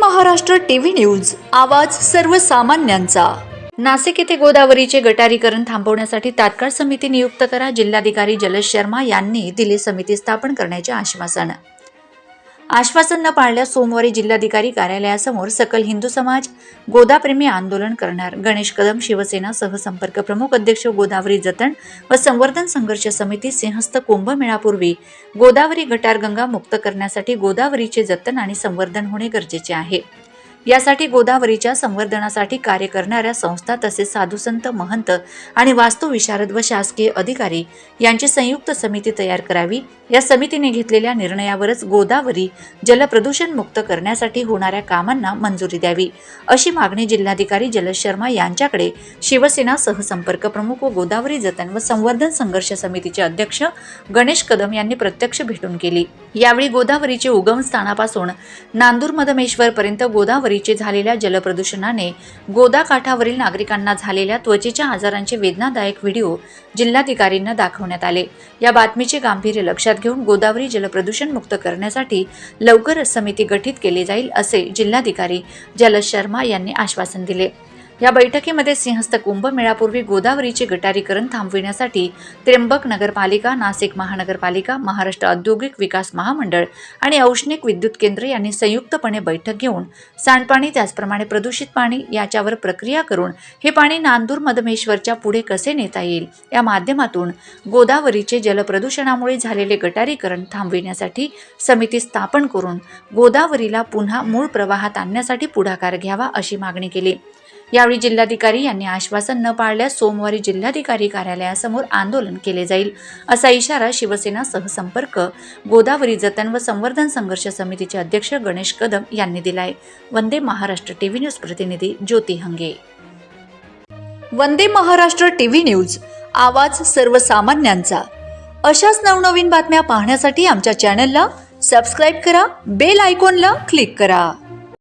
Maharashtra TV news आवाज सर्वसामान्यांचा. नाशिक येथे गोदावरीचे गटारीकरण थांबवण्यासाठी तात्काळ समिती नियुक्त करा जिल्हाधिकारी जलज शर्मा यांनी दिले समिती स्थापन करण्याचे आश्वासन. आश्वासन न पाळल्यास सोमवारी जिल्हाधिकारी कार्यालयासमोर सकल हिंदू समाज गोदाप्रेमी आंदोलन करणार. गणेश कदम शिवसेना सहसंपर्क प्रमुख अध्यक्ष गोदावरी जतन व संवर्धन संघर्ष समिती सिंहस्थ कुंभमेळापूर्वी गोदावरी गटारगंगा मुक्त करण्यासाठी गोदावरीचे जतन आणि संवर्धन होणे गरजेचे आहे. यासाठी गोदावरीच्या संवर्धनासाठी कार्य करणाऱ्या संस्था तसेच साधुसंत महंत आणि वास्तुविशारद व शासकीय अधिकारी यांची संयुक्त समिती तयार करावी. या समितीने घेतलेल्या निर्णयावरच गोदावरी जलप्रदूषण मुक्त करण्यासाठी होणाऱ्या कामांना मंजुरी द्यावी. अशी मागणी जिल्हाधिकारी जलज शर्मा यांच्याकडे शिवसेना सहसंपर्क प्रमुख व गोदावरी जतन व संवर्धन संघर्ष समितीचे अध्यक्ष गणेश कदम यांनी प्रत्यक्ष भेटून केली. यावेळी गोदावरीचे उगम स्थानापासून नांदूर मधमेश्वर पर्यंत गोदावरीचे झालेल्या जलप्रदूषणाने गोदा काठावरील नागरिकांना झालेल्या त्वचेच्या आजारांचे वेदनादायक व्हिडिओ जिल्हाधिकारींना दाखवण्यात आले. या बातमीचे गांभीर्य लक्षात घेऊन गोदावरी जलप्रदूषण मुक्त करण्यासाठी लवकरच समिती गठीत केली जाईल असे जिल्हाधिकारी जलज शर्मा यांनी आश्वासन दिले. या बैठकीमध्ये सिंहस्थ कुंभमेळापूर्वी गोदावरीचे गटारीकरण थांबविण्यासाठी त्र्यंबक नगरपालिका नाशिक महानगरपालिका महाराष्ट्र औद्योगिक विकास महामंडळ आणि औष्णिक विद्युत केंद्र यांनी संयुक्तपणे बैठक घेऊन सांडपाणी त्याचप्रमाणे प्रदूषित पाणी याच्यावर प्रक्रिया करून हे पाणी नांदूर मधमेश्वरच्या पुढे कसे नेता येईल? या माध्यमातून गोदावरीचे जलप्रदूषणामुळे झालेले गटारीकरण थांबविण्यासाठी समिती स्थापन करून गोदावरीला पुन्हा मूळ प्रवाहात आणण्यासाठी पुढाकार घ्यावा अशी मागणी केली. यावेळी जिल्हाधिकारी यांनी आश्वासन न पाळल्यास सोमवारी जिल्हाधिकारी कार्यालयासमोर आंदोलन केले जाईल असा इशारा शिवसेना सहसंपर्क गोदावरी जतन व संवर्धन संघर्ष समितीचे अध्यक्ष गणेश कदम यांनी दिलाय. वंदे महाराष्ट्र टीव्ही न्यूज प्रतिनिधी ज्योती हंगे. वंदे महाराष्ट्र टीव्ही न्यूज आवाज सर्वसामान्यांचा. अशाच नवनवीन बातम्या पाहण्यासाठी आमच्या चॅनलला सबस्क्राईब करा बेल आयकॉनला क्लिक करा.